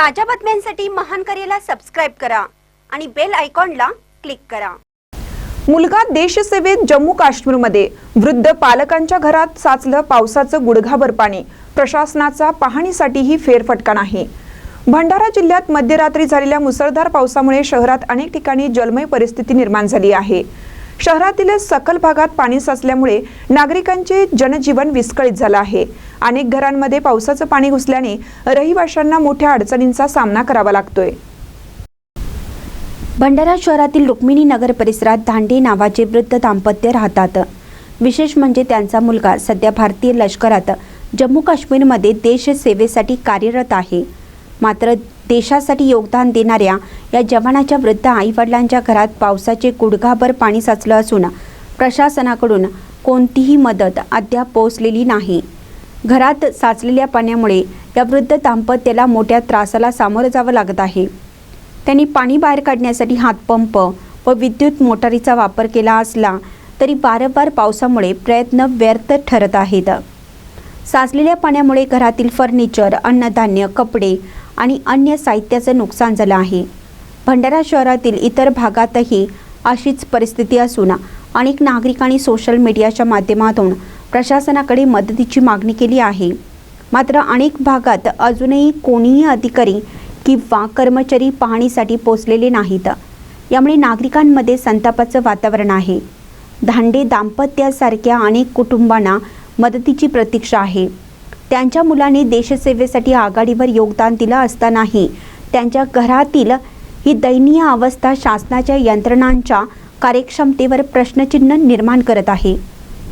ताज्या बातम्यांसाठी महान करेला सबस्क्राईब करा आणि बेल आयकॉनला क्लिक करा. मुलगा देशसेवेत जम्मू काश्मीरमध्ये. वृद्ध पालकांच्या घरात साचलं पावसाचं गुडघाभर पाणी. प्रशासनाचा पाहणीसाठीही फेरफटका नाही. भंडारा जिल्ह्यात मध्यरात्री झालेल्या मुसळधार पावसामुळे शहरात अनेक ठिकाणी जलमय परिस्थिती निर्माण झाली आहे. शहरातील सखल भागात पाणी साचल्यामुळे नागरिकांचे जनजीवन विस्कळीत झालं आहे. अनेक घरांमध्ये पावसाचं पाणी घुसल्याने रहिवाशांना मोठ्या अडचणींचा सामना करावा लागतोय. भंडारा शहरातील रुक्मिणी नगर परिसरात धांडे नावाचे वृद्ध दाम्पत्य राहतात. विशेष म्हणजे त्यांचा मुलगा सध्या भारतीय लष्करात जम्मू काश्मीरमध्ये देश सेवेसाठी कार्यरत आहे. मात्र देशासाठी योगदान देणाऱ्या या जवानाच्या वृद्ध आईवडिलांच्या घरात पावसाचे गुडघाभर पाणी साचलं असून प्रशासनाकडून कोणतीही मदत अद्याप पोहोचलेली नाही. घरात साचलेल्या पाण्यामुळे या वृद्ध दाम्पत्याला मोठ्या त्रासाला सामोरं जावं लागत आहे. त्यांनी पाणी बाहेर काढण्यासाठी हातपंप व विद्युत मोटारीचा वापर केला असला तरी वारंवार पावसामुळे प्रयत्न व्यर्थ ठरत आहेत. साचलेल्या पाण्यामुळे घरातील फर्निचर अन्नधान्य कपडे आणि अन्य साहित्याचं नुकसान झालं आहे. भंडारा शहरातील इतर भागातही अशीच परिस्थिती असून अनेक नागरिकांनी सोशल मीडियाच्या माध्यमातून प्रशासनाकडे मदतीची मागणी केली आहे. मात्र अनेक भागात अजूनही कोणीही अधिकारी किंवा कर्मचारी पाहणीसाठी पोचलेले नाहीत. यामुळे नागरिकांमध्ये संतापाचं वातावरण आहे. धांडे दाम्पत्यासारख्या अनेक कुटुंबांना मदतीची प्रतीक्षा आहे. त्यांच्या मुलाने देशसेवेसाठी आघाडीवर योगदान दिलं असतानाही त्यांच्या घरातील ही दयनीय अवस्था शासनाच्या यंत्रणांच्या कार्यक्षमतेवर प्रश्नचिन्ह निर्माण करत आहे.